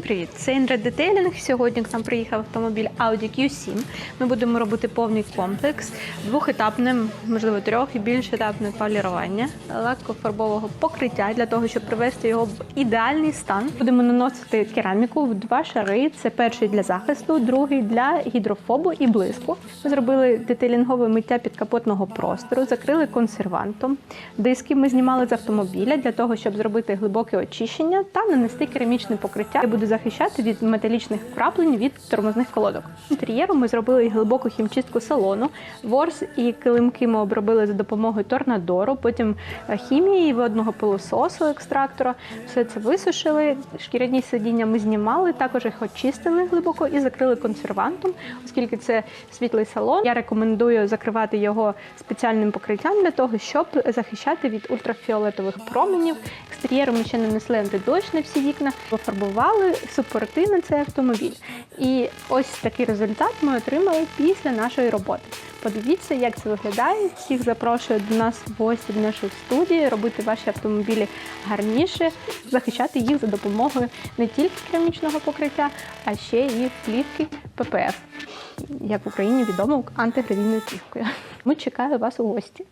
Привіт, це Інред Детейлінг. Сьогодні к нам приїхав автомобіль Audi Q7. Ми будемо робити повний комплекс, двохетапне, можливо, трьох і більш етапне полірування лакофарбового покриття для того, щоб привести його в ідеальний стан. Будемо наносити кераміку в два шари. Це перший для захисту, другий для гідрофобу і блиску. Ми зробили детейлінгове миття підкапотного простору, закрили консервантом. Диски ми знімали з автомобіля для того, щоб зробити глибоке очищення та нанести керамічне покриття, буде захищати від металічних вкраплень від тормозних колодок. Інтер'єру ми зробили глибоку хімчистку салону. Ворс і килимки ми обробили за допомогою торнадору, потім е, хімії водного пилососу екстрактора. Все це висушили. Шкіряні сидіння ми знімали, також їх очистили глибоко і закрили консервантом, оскільки це світлий салон. Я рекомендую закривати його спеціальним покриттям для того, щоб захищати від ультрафіолетових променів. Екстер'єру ми ще нанесли антидощ на всі вікна, пофарбували супорти на цей автомобіль. І ось такий результат ми отримали після нашої роботи. Подивіться, як це виглядає. Всіх запрошую до нас в гості до нашої студії, робити ваші автомобілі гарніше, захищати їх за допомогою не тільки керамічного покриття, а ще і плівки ППФ, як в Україні відомо антигравійною плівкою. Ми чекаю вас у гості.